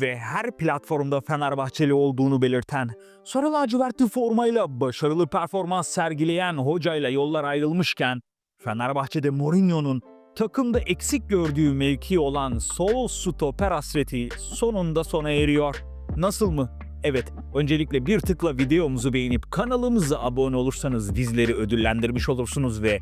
ve her platformda Fenerbahçeli olduğunu belirten, sarı lacivertli formayla başarılı performans sergileyen hocayla yollar ayrılmışken, Fenerbahçe'de Mourinho'nun takımda eksik gördüğü mevki olan sol stoper hasreti sonunda sona eriyor. Nasıl mı? Evet, öncelikle bir tıkla videomuzu beğenip kanalımıza abone olursanız bizleri ödüllendirmiş olursunuz ve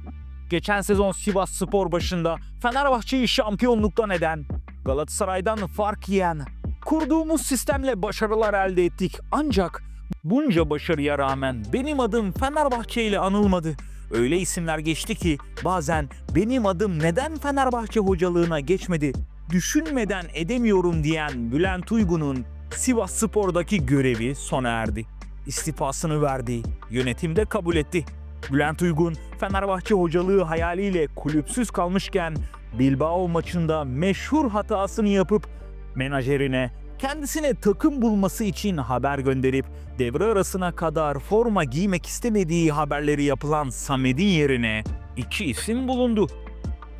geçen sezon Sivas Spor başında Fenerbahçe'yi şampiyonluktan eden, Galatasaray'dan fark yiyen, kurduğumuz sistemle başarılar elde ettik ancak bunca başarıya rağmen benim adım Fenerbahçe ile anılmadı. Öyle isimler geçti ki bazen benim adım neden Fenerbahçe hocalığına geçmedi düşünmeden edemiyorum diyen Bülent Uygun'un Sivas Spor'daki görevi sona erdi. İstifasını verdi, yönetimde kabul etti. Bülent Uygun, Fenerbahçe hocalığı hayaliyle kulüpsüz kalmışken Bilbao maçında meşhur hatasını yapıp menajerine kendisine takım bulması için haber gönderip devre arasına kadar forma giymek istemediği haberleri yapılan Samet'in yerine iki isim bulundu.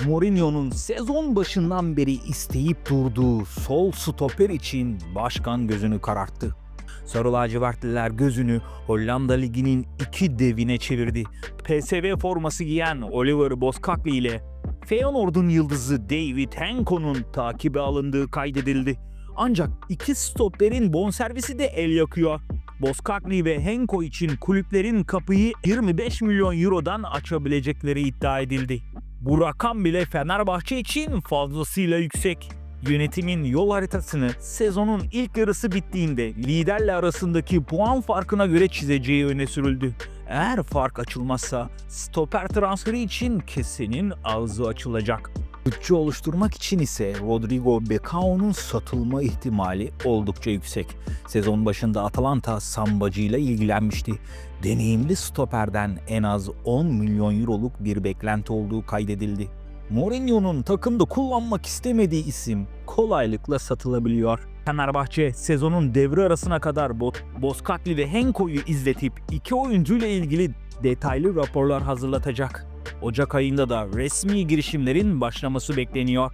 Mourinho'nun sezon başından beri isteyip durduğu sol stoper için başkan gözünü kararttı. Sarı lacivertliler gözünü Hollanda Ligi'nin iki devine çevirdi. PSV forması giyen Oliver Boskakli ile Feyenoord'un yıldızı David Henko'nun takibe alındığı kaydedildi. Ancak iki stoperin bonservisi de el yakıyor. Boskakli ve Henko için kulüplerin kapıyı 25 milyon eurodan açabilecekleri iddia edildi. Bu rakam bile Fenerbahçe için fazlasıyla yüksek. Yönetimin yol haritasını sezonun ilk yarısı bittiğinde liderle arasındaki puan farkına göre çizeceği öne sürüldü. Eğer fark açılmazsa stoper transferi için kesenin ağzı açılacak. Bütçe oluşturmak için ise Rodrigo Becao'nun satılma ihtimali oldukça yüksek. Sezon başında Atalanta sambacıyla ilgilenmişti. Deneyimli stoperden en az 10 milyon euroluk bir beklenti olduğu kaydedildi. Mourinho'nun takımda kullanmak istemediği isim kolaylıkla satılabiliyor. Fenerbahçe sezonun devre arasına kadar Bo- Boskakli ve Henko'yu izletip iki oyuncuyla ilgili detaylı raporlar hazırlatacak. Ocak ayında da resmi girişimlerin başlaması bekleniyor.